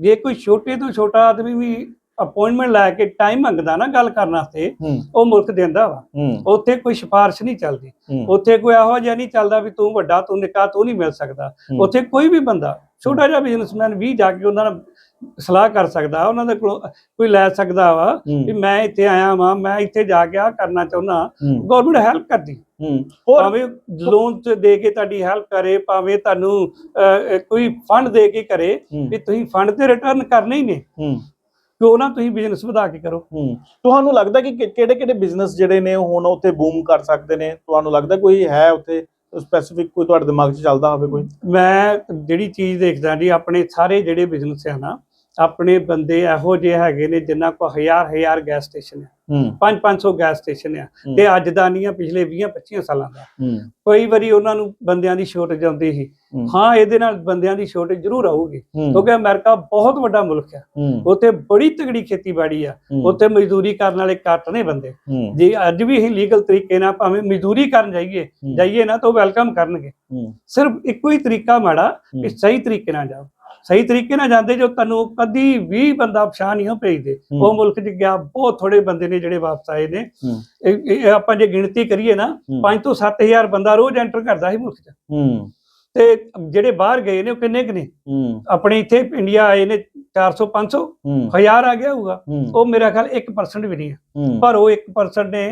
ਜੇ ਕੋਈ ਛੋਟੇ ਤੋਂ ਛੋਟਾ ਆਦਮੀ ਵੀ ਅਪਾਇੰਟਮੈਂਟ ਲੈ ਕੇ ਟਾਈਮ ਮੰਗਦਾ ਨਾ ਗੱਲ ਕਰਨ ਵਾਸਤੇ ਉਹ ਮੁਲਕ ਦਿੰਦਾ ਵਾ। ਉੱਥੇ ਕੋਈ ਸਿਫਾਰਿਸ਼ ਨਹੀਂ ਚੱਲਦੀ। ਉੱਥੇ ਕੋਈ ਇਹੋ ਜਿਹਾ ਨਹੀਂ ਚੱਲਦਾ ਵੀ ਤੂੰ ਵੱਡਾ ਤੂੰ ਨਿੱਕਾ ਤੂੰ ਨਹੀਂ ਮਿਲ ਸਕਦਾ। ਉੱਥੇ ਕੋਈ ਵੀ ਬੰਦਾ ਛੋਟਾ ਜਿਹਾ ਬਿਜ਼ਨਸਮੈਨ ਵੀ ਜਾ ਕੇ ਉਹਨਾਂ ਨਾਲ ਸਲਾਹ ਕਰ ਸਕਦਾ ਉਹਨਾਂ ਦੇ ਕੋਲ ਕੋਈ ਲੈ ਸਕਦਾ ਵਾ ਵੀ ਮੈਂ ਇੱਥੇ ਆਇਆ ਵਾਂ ਮੈਂ ਇੱਥੇ ਜਾ ਕੇ ਆ ਕਰਨਾ ਚਾਹੁੰਦਾ। ਗਵਰਨਮੈਂਟ ਹੈਲਪ ਕਰਦੀ। ਭਾਵੇਂ ਲੋਨ ਤੇ ਦੇ ਕੇ ਤੁਹਾਡੀ ਹੈਲਪ ਕਰੇ ਭਾਵੇਂ ਤੁਹਾਨੂੰ ਕੋਈ ਫੰਡ ਦੇ ਕੇ ਕਰੇ ਵੀ ਤੁਸੀਂ ਫੰਡ ਤੇ ਰਿਟਰਨ ਕਰਨੇ ਹੀ ਨੇ। ਕਿਉਂ ਨਾ ਤੁਸੀਂ ਬਿਜ਼ਨਸ ਵਧਾ ਕੇ ਕਰੋ। ਹੂੰ। ਤੁਹਾਨੂੰ ਲੱਗਦਾ ਕਿ ਕਿਹੜੇ ਕਿਹੜੇ ਬਿਜ਼ਨਸ ਜਿਹੜੇ ਨੇ ਉਹ ਹੁਣ ਉੱਥੇ ਬੂਮ ਕਰ ਸਕਦੇ ਨੇ? ਤੁਹਾਨੂੰ ਲੱਗਦਾ ਕੋਈ ਹੈ ਉੱਥੇ ਸਪੈਸੀਫਿਕ ਕੋਈ ਤੁਹਾਡੇ ਦਿਮਾਗ 'ਚ ਚੱਲਦਾ ਹੋਵੇ ਕੋਈ? ਮੈਂ ਜਿਹੜੀ ਚੀਜ਼ ਦੇਖਦਾ ਜੀ ਆਪਣੇ ਸਾਰੇ ਜਿਹੜੇ ਬਿਜ਼ਨਸ ਆ ਨਾ ਆਪਣੇ ਬੰਦੇ ਇਹੋ ਜਿਹੇ ਹੈਗੇ ਨੇ ਜਿਨ੍ਹਾਂ ਕੋ ਹਜ਼ਾਰ ਹਜ਼ਾਰ ਗੈਸ ਸਟੇਸ਼ਨ ਹੈ। ਹੂੰ 5-500 ਗੈਸ ਸਟੇਸ਼ਨ ਹੂੰ। ਤੇ ਅੱਜ ਦਾ ਨਹੀਂ ਆ ਪਿਛਲੇ 20-25 ਸਾਲਾਂ ਦਾ। ਕਈ ਵਾਰੀ ਉਹਨਾਂ ਨੂੰ ਬੰਦਿਆਂ ਦੀ ਸ਼ੋਰਟੇਜ ਆਉਂਦੀ ਸੀ। ਹੂੰ। ਇਹਦੇ ਨਾਲ ਬੰਦਿਆਂ ਦੀ ਸ਼ੋਰਟੇਜ ਜ਼ਰੂਰ ਆਊਗੀ। ਕਿਉਂਕਿ ਅਮਰੀਕਾ ਬਹੁਤ ਵੱਡਾ ਮੁਲਕ ਹੈ। ਉੱਥੇ ਬੜੀ ਤਗੜੀ ਖੇਤੀਬਾੜੀ ਆ। ਉੱਥੇ ਮਜ਼ਦੂਰੀ ਕਰਨ ਵਾਲੇ ਘੱਟ ਨੇ ਬੰਦੇ। ਜੇ ਅੱਜ ਵੀ ਅਸੀਂ ਲੀਗਲ ਤਰੀਕੇ ਨਾਲ ਭਾਵੇਂ ਮਜ਼ਦੂਰੀ ਕਰਨ ਜਾਈਏ ਜਾਈਏ ਨਾ ਤਾਂ ਉਹ ਵੈਲਕਮ ਕਰਨਗੇ। ਸਿਰਫ ਇੱਕੋ ਹੀ ਤਰੀਕਾ ਮਾੜਾ ਕਿ ਸਹੀ ਤਰੀਕੇ ਨਾਲ ਜਾਓ। ਸਹੀ ਤਰੀਕੇ ਨਾਲ ਜਾਂਦੇ ਜੋ ਤੁਹਾਨੂੰ ਕਦੀ ਵੀ ਬੰਦਾ ਪਛਾਣ ਨਹੀਂ ਹੋ ਭੇਜਦੇ। ਉਹ ਮੁਲਕ 'ਚ ਗਿਆ ਬਹੁਤ ਥੋੜੇ ਬੰਦੇ ਨੇ ਜਿਹੜੇ ਵਾਪਸ ਆਏ ਨੇ। ਇਹ ਆਪਾਂ ਜੇ ਗਿਣਤੀ ਕਰੀਏ ਨਾ ਹੂੰ, 5 ਤੋਂ 7000 ਬੰਦਾ ਰੋਜ਼ ਐਂਟਰ ਕਰਦਾ ਸੀ ਮੁਲਕ 'ਚ। ਤੇ ਜਿਹੜੇ ਬਾਹਰ ਗਏ ਨੇ ਉਹ ਕਿੰਨੇ ਕੁ ਨੇ? ਆਪਣੇ ਇੱਥੇ ਇੰਡੀਆ ਆਏ ਨੇ 400 500 ਹੂੰ। ਹਜ਼ਾਰ ਆ ਗਿਆ ਹੋਊਗਾ। ਉਹ ਮੇਰਾ ਖਿਆਲ 1% ਵੀ ਨਹੀਂ ਹੂੰ। ਪਰ ਉਹ 1% ਨੇ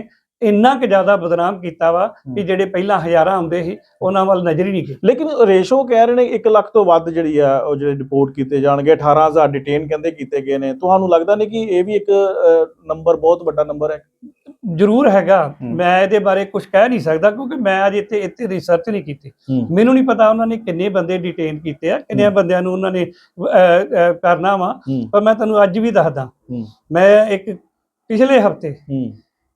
ਇੰਨਾ ਕਿ ਜ਼ਿਆਦਾ ਬਦਨਾਮ ਕੀਤਾ ਵਾ ਕਿ ਜਿਹੜੇ ਪਹਿਲਾਂ ਹਜ਼ਾਰਾਂ ਆਉਂਦੇ ਸੀ ਉਹਨਾਂ ਵੱਲ ਨਜ਼ਰ ਹੀ ਨਹੀਂ ਗਈ। ਲੇਕਿਨ ਰੇਸ਼ੋ ਕਹਿ ਰਹੇ ਨੇ 1 ਲੱਖ ਤੋਂ ਵੱਧ ਜਿਹੜੀ ਆ ਉਹ ਜਿਹੜੇ ਰਿਪੋਰਟ ਕੀਤੇ ਜਾਣਗੇ 18000 ਡਿਟੇਨ ਕਹਿੰਦੇ ਕੀਤੇ ਗਏ ਨੇ। ਤੁਹਾਨੂੰ ਲੱਗਦਾ ਨਹੀਂ ਕਿ ਇਹ ਵੀ ਇੱਕ ਨੰਬਰ ਬਹੁਤ ਵੱਡਾ ਨੰਬਰ ਹੈ? ਜ਼ਰੂਰ ਹੈਗਾ। ਮੈਂ ਇਹਦੇ ਬਾਰੇ ਕੁਝ ਕਹਿ ਨਹੀਂ ਸਕਦਾ ਕਿਉਂਕਿ ਮੈਂ ਅਜੇ ਇੱਥੇ ਇੱਥੇ ਰਿਸਰਚ ਨਹੀਂ ਕੀਤੀ। ਮੈਨੂੰ ਨਹੀਂ ਪਤਾ ਉਹਨਾਂ ਨੇ ਕਿੰਨੇ ਬੰਦੇ ਡਿਟੇਨ ਕੀਤੇ ਆ ਕਿੰਨੇ। ਬੰਦਿਆਂ ਨੂੰ ਉਹਨਾਂ ਨੇ ਕਰਨਾ ਵਾ। ਪਰ ਮੈਂ ਤੁਹਾਨੂੰ ਅੱਜ ਵੀ ਦੱਸਦਾ। ਮੈਂ ਇੱਕ ਪਿਛਲੇ ਹਫ਼ਤੇ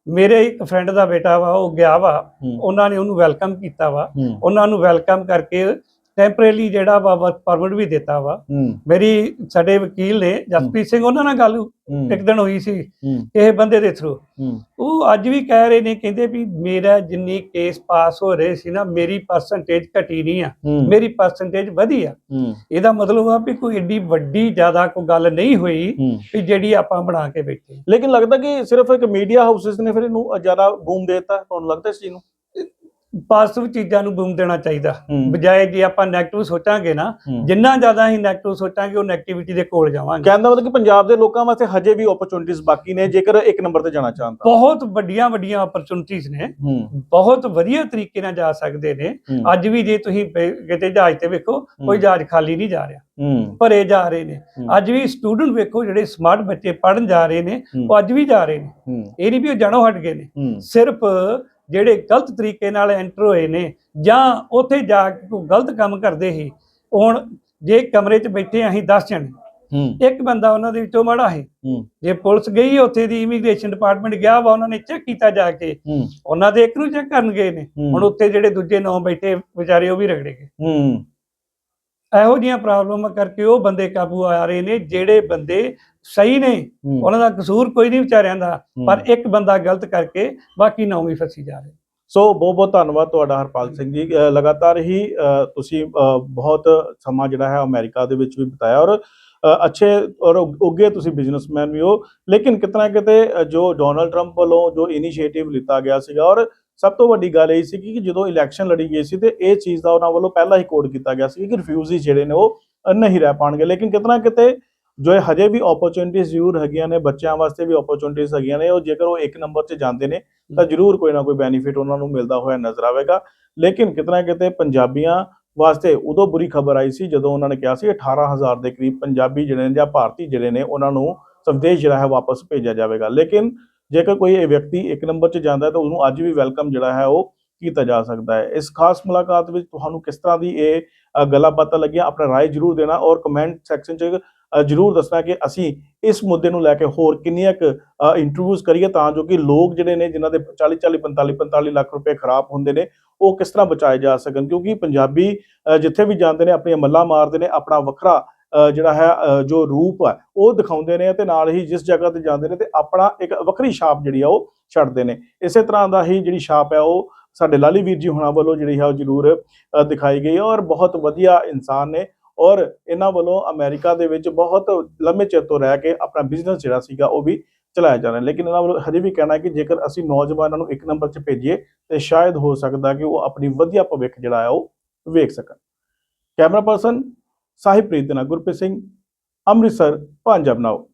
ਮੇਰੇ ਇੱਕ ਫਰੈਂਡ ਦਾ ਬੇਟਾ ਵਾ ਉਹ ਗਿਆ ਵਾ। ਉਹਨਾਂ ਨੇ ਉਹਨੂੰ ਵੈਲਕਮ ਕੀਤਾ ਵਾ। ਉਹਨਾਂ ਨੂੰ ਵੈਲਕਮ ਕਰਕੇ ਟੈਂਪਰੇਰੀ ਜਿਹੜਾ ਵਾ ਵਰਕ ਪਰਮਿਟ ਵੀ ਦਿੱਤਾ ਵਾ। ਮੇਰੀ ਸਾਡੇ ਵਕੀਲ ਨੇ ਜਸਪ੍ਰੀਤ ਸਿੰਘ ਉਹਨਾਂ ਨਾਲ ਗੱਲ ਇੱਕ ਦਿਨ ਹੋਈ ਸੀ ਇਹ ਬੰਦੇ ਦੇ ਥਰੂ ਉਹ ਅੱਜ ਵੀ ਕਹਿ ਰਹੇ ਨੇ ਕਹਿੰਦੇ ਵੀ ਮੇਰਾ ਜਿੰਨੀ ਕੇਸ ਪਾਸ ਹੋ ਰਹੇ ਸੀ ਨਾ ਮੇਰੀ ਪਰਸੈਂਟੇਜ ਘਟੀ ਨਹੀਂ ਆ। ਮੇਰੀ ਪਰਸੈਂਟੇਜ ਵਧੀ ਆ। ਇਹਦਾ ਮਤਲਬ ਆ ਵੀ ਕੋਈ ਏਡੀ ਵੱਡੀ ਜ਼ਿਆਦਾ ਕੋਈ ਗੱਲ ਨਹੀਂ ਹੋਈ ਵੀ ਜਿਹੜੀ ਆਪਾਂ ਬਣਾ ਕੇ ਬੈਠੇ। ਲੇਕਿਨ ਲੱਗਦਾ ਕਿ ਸਿਰਫ ਇੱਕ ਮੀਡੀਆ ਹਾਊਸਸ ਨੇ ਫਿਰ ਇਹਨੂੰ ਜ਼ਿਆਦਾ ਬੂਮ ਦੇਤਾ ਤੁਹਾਨੂੰ ਲੱਗਦਾ ਇਸ ਚੀਜ਼ ਨੂੰ? ਪੋਜ਼ਿਟਿਵ ਚੀਜ਼ਾਂ ਨੂੰ ਬੂਮ ਦੇਣਾ ਚਾਹੀਦਾ। ਬਜਾਏ ਜੇ ਆਪਾਂ 네ਗੇਟਿਵ ਸੋਚਾਂਗੇ ਨਾ ਜਿੰਨਾ ਜ਼ਿਆਦਾ ਅਸੀਂ 네ਗੇਟਿਵ ਸੋਚਾਂਗੇ ਉਹ 네ਗੇਟਿਵਿਟੀ ਦੇ ਕੋਲ ਜਾਵਾਂਗੇ। ਕਹਿੰਦਾ ਮਤਲਬ ਕਿ ਪੰਜਾਬ ਦੇ ਲੋਕਾਂ ਵਾਸਤੇ ਹਜੇ ਵੀ ਓਪਰਚੁਨਿਟੀਆਂ ਬਾਕੀ ਨੇ ਜੇਕਰ ਇੱਕ ਨੰਬਰ ਤੇ ਜਾਣਾ ਚਾਹੁੰਦਾ। ਬਹੁਤ ਵੱਡੀਆਂ ਵੱਡੀਆਂ ਓਪਰਚੁਨਿਟੀਆਂ ਨੇ ਬਹੁਤ ਵਧੀਆ ਤਰੀਕੇ ਨਾਲ ਜਾ ਸਕਦੇ ਨੇ। ਅੱਜ ਵੀ ਜੇ ਤੁਸੀਂ ਕਿਤੇ ਜਹਾਜ਼ ਤੇ ਵੇਖੋ ਕੋਈ ਜਹਾਜ਼ ਖਾਲੀ ਨਹੀਂ ਜਾ ਰਿਹਾ। ਭਰੇ ਜਾ ਰਹੇ ਨੇ। ਅੱਜ ਵੀ ਸਟੂਡੈਂਟ ਵੇਖੋ ਜਿਹੜੇ ਸਮਾਰਟ ਬੱਚੇ ਪੜਨ ਜਾ ਰਹੇ ਨੇ ਉਹ ਅੱਜ ਵੀ ਜਾ ਰਹੇ ਨੇ। ਇਹ ਨਹੀਂ ਵੀ ਉਹ ਜਾਣੋ ਹਟ ਗਏ ਨੇ। ਸਿਰਫ ਜਿਹੜੇ ਗਲਤ ਤਰੀਕੇ ਨਾਲ ਐਂਟਰ ਹੋਏ ਨੇ ਜਾਂ ਉੱਥੇ ਜਾ ਕੇ ਕੋਈ ਗਲਤ ਕੰਮ ਕਰਦੇ ਸੀ ਹੁਣ ਜੇ ਕਮਰੇ 'ਚ ਬੈਠੇ ਅਸੀਂ 10 ਜਣੇ ਇੱਕ ਬੰਦਾ ਉਹਨਾਂ ਦੇ ਵਿੱਚੋਂ ਮਾੜਾ ਹੈ। ਜੇ ਪੁਲਿਸ ਗਈ ਉੱਥੇ ਦੀ ਇਮੀਗ੍ਰੇਸ਼ਨ ਡਿਪਾਰਟਮੈਂਟ ਗਿਆ ਵਾ ਉਹਨਾਂ ਨੇ ਚੈੱਕ ਕੀਤਾ ਜਾ ਕੇ। ਉਹਨਾਂ ਦੇ ਇੱਕ ਨੂੰ ਚੈੱਕ ਕਰਨ ਗਏ ਨੇ। ਹੁਣ ਉੱਥੇ ਜਿਹੜੇ ਦੂਜੇ ਨੌ ਬੈਠੇ ਵਿਚਾਰੇ ਉਹ ਵੀ ਰਗੜੇ ਗਏ। ਇਹੋ ਜਿਹੀਆਂ ਪ੍ਰੋਬਲਮਾਂ ਕਰਕੇ ਉਹ ਬੰਦੇ ਕਾਬੂ ਆ ਰਹੇ ਨੇ ਜਿਹੜੇ ਬੰਦੇ ਸਹੀ ਨੇ ਉਹਨਾਂ ਦਾ ਕਸੂਰ ਕੋਈ ਨਹੀਂ ਵਿਚਾਰਿਆਂ ਦਾ। ਪਰ ਇੱਕ ਬੰਦਾ ਗਲਤ ਕਰਕੇ ਬਾਕੀ ਨੌ ਵੀ ਫਸੀ ਜਾ ਰਹੇ। ਸੋ ਬਹੁਤ ਬਹੁਤ ਧੰਨਵਾਦ ਤੁਹਾਡਾ ਹਰਪਾਲ ਸਿੰਘ ਜੀ। ਲਗਾਤਾਰ ਹੀ ਤੁਸੀਂ ਬਹੁਤ ਸਮਾਂ ਜਿਹੜਾ ਹੈ ਅਮਰੀਕਾ ਦੇ ਵਿੱਚ ਵੀ ਬਿਤਾਇਆ ਔਰ ਅੱਛੇ ਔਰ ਉਗ- ਤੁਸੀਂ ਬਿਜ਼ਨਸਮੈਨ ਵੀ ਹੋ। ਲੇਕਿਨ ਕਿਤਨਾ ਕਿਤੇ ਜੋ ਡੋਨਲਡ ਟਰੰਪ ਵੱਲੋਂ ਜੋ ਇਨੀਸ਼ੀਏਟਿਵ ਲਿੱਤਾ ਗਿਆ ਸੀਗਾ ਔਰ ਸਭ ਤੋਂ ਵੱਡੀ ਗੱਲ ਇਹ ਸੀ ਕਿ ਜਦੋਂ ਇਲੈਕਸ਼ਨ ਲੜੀ ਗਈ ਸੀ ਤੇ ਇਹ ਚੀਜ਼ ਦਾ ਉਹਨਾਂ ਵੱਲੋਂ ਪਹਿਲਾਂ ਹੀ ਕੋਡ ਕੀਤਾ ਗਿਆ ਸੀ ਕਿ ਰਿਫਿਊਜੀ ਜਿਹੜੇ ਨੇ ਉਹ ਨਹੀਂ ਰਹਿ ਪਾਣਗੇ। ਲੇਕਿਨ ਕਿਤਨਾ ਕਿਤੇ ਜੋ ਇਹ ਹਜੇ ਵੀ ਓਪਰਚੁਨਿਟੀਆਂ ਜ਼ਰੂਰ ਹੈਗੀਆਂ ਨੇ ਬੱਚਿਆਂ ਵਾਸਤੇ ਵੀ ਓਪਰਚੁਨਿਟੀਆਂ ਹੈਗੀਆਂ ਨੇ ਉਹ ਜੇਕਰ ਉਹ ਇੱਕ ਨੰਬਰ 'ਚ ਜਾਂਦੇ ਨੇ ਤਾਂ ਜ਼ਰੂਰ ਕੋਈ ਨਾ ਕੋਈ ਬੈਨੀਫਿਟ ਉਹਨਾਂ ਨੂੰ ਮਿਲਦਾ ਹੋਇਆ ਨਜ਼ਰ ਆਵੇਗਾ। ਲੇਕਿਨ ਕਿਤਨਾ ਕਿਤੇ ਪੰਜਾਬੀਆਂ ਵਾਸਤੇ ਉਦੋਂ ਬੁਰੀ ਖਬਰ ਆਈ ਸੀ ਜਦੋਂ ਉਹਨਾਂ ਨੇ ਕਿਹਾ ਸੀ 18000 ਦੇ ਕਰੀਬ ਪੰਜਾਬੀ ਜਿਹੜੇ ਨੇ ਜਾਂ ਭਾਰਤੀ ਜਿਹੜੇ ਨੇ ਉਹਨਾਂ ਨੂੰ ਸਵਦੇਸ਼ ਜਿਹੜਾ ਹੈ ਵਾਪਸ ਭੇਜਿਆ ਜਾਵੇਗਾ। ਲੇਕਿਨ ਜੇਕਰ ਕੋਈ ਇਹ ਵਿਅਕਤੀ ਇੱਕ ਨੰਬਰ 'ਚ ਜਾਂਦਾ ਹੈ ਤਾਂ ਉਹਨੂੰ ਅੱਜ ਵੀ ਵੈਲਕਮ ਜਿਹੜਾ ਹੈ ਉਹ ਕੀਤਾ ਜਾ ਸਕਦਾ ਹੈ। ਇਸ ਖਾਸ ਮੁਲਾਕਾਤ ਵਿੱਚ ਤੁਹਾਨੂੰ ਕਿਸ ਤਰ੍ਹਾਂ ਦੀ ਇਹ ਗੱਲਾਂ ਬਾਤਾਂ ਲੱਗੀਆਂ ਆਪਣਾ ਰਾਏ ਜ਼ਰੂਰ ਦੇਣਾ ਔਰ ਕਮੈਂਟ ਸੈਕਸ਼ਨ 'ਚ ਜ਼ਰੂਰ ਦੱਸਣਾ ਕਿ ਅਸੀਂ ਇਸ ਮੁੱਦੇ ਨੂੰ ਲੈ ਕੇ ਹੋਰ ਕਿੰਨੀਆਂ ਕੁ ਇੰਟਰਵਿਊਜ਼ ਕਰੀਏ ਤਾਂ ਜੋ ਕਿ ਲੋਕ ਜਿਹੜੇ ਨੇ ਜਿਨ੍ਹਾਂ ਦੇ 40 40 45 45 ਲੱਖ ਰੁਪਏ ਖਰਾਬ ਹੁੰਦੇ ਨੇ ਉਹ ਕਿਸ ਤਰ੍ਹਾਂ ਬਚਾਏ ਜਾ ਸਕਣ? ਕਿਉਂਕਿ ਪੰਜਾਬੀ ਅ, ਜਿੱਥੇ ਵੀ ਜਾਂਦੇ ਨੇ ਆਪਣੀਆਂ ਮੱਲਾਂ ਮਾਰਦੇ ਨੇ ਆਪਣਾ ਵੱਖਰਾ ਜਿਹੜਾ ਹੈ ਜੋ ਰੂਪ ਹੈ ਉਹ ਦਿਖਾਉਂਦੇ ਨੇ ਤੇ ਨਾਲ ਹੀ ਜਿਸ ਜਗ੍ਹਾ ਤੇ ਜਾਂਦੇ ਨੇ ਤੇ ਆਪਣਾ ਇੱਕ ਵੱਖਰੀ ਛਾਪ ਜਿਹੜੀ ਆ ਉਹ ਛੱਡਦੇ ਨੇ। ਇਸੇ ਤਰ੍ਹਾਂ ਦਾ ਹੀ ਜਿਹੜੀ ਛਾਪ ਹੈ ਉਹ ਸਾਡੇ ਲਾਲੀ ਵੀਰ ਜੀ ਹੁਣਾਂ ਵੱਲੋਂ ਜਿਹੜੀ ਹੈ ਉਹ ਜ਼ਰੂਰ ਦਿਖਾਈ ਗਈ ਹੈ ਔਰ ਬਹੁਤ ਵਧੀਆ ਇਨਸਾਨ ਨੇ ਔਰ ਇਹਨਾਂ ਵੱਲੋਂ ਅਮਰੀਕਾ ਦੇ ਵਿੱਚ ਬਹੁਤ ਲੰਮੇ ਚਿਰ ਤੋਂ ਰਹਿ ਕੇ ਆਪਣਾ ਬਿਜ਼ਨਸ ਜਿਹੜਾ ਸੀਗਾ ਉਹ ਵੀ ਚਲਾਇਆ ਜਾ ਰਿਹਾ। ਲੇਕਿਨ ਇਹਨਾਂ ਵੱਲੋਂ ਹਜੇ ਵੀ ਕਹਿਣਾ ਹੈ ਕਿ ਜੇਕਰ ਅਸੀਂ ਨੌਜਵਾਨਾਂ ਨੂੰ ਇੱਕ ਨੰਬਰ 'ਚ ਭੇਜੀਏ, ਤੇ ਸ਼ਾਇਦ ਹੋ ਸਕਦਾ ਕਿ ਉਹ ਆਪਣੀ ਵਧੀਆ ਭਵਿੱਖ ਜਿਹੜਾ ਹੈ ਉਹ ਵੇਖ ਸਕਣ। ਕੈਮਰਾ ਪਰਸਨ ਸਾਹਿਬਪ੍ਰੀਤ ਦੇ ਨਾਲ ਗੁਰਪ੍ਰੀਤ ਸਿੰਘ, ਅੰਮ੍ਰਿਤਸਰ, ਪੰਜਾਬ ਨਾਓ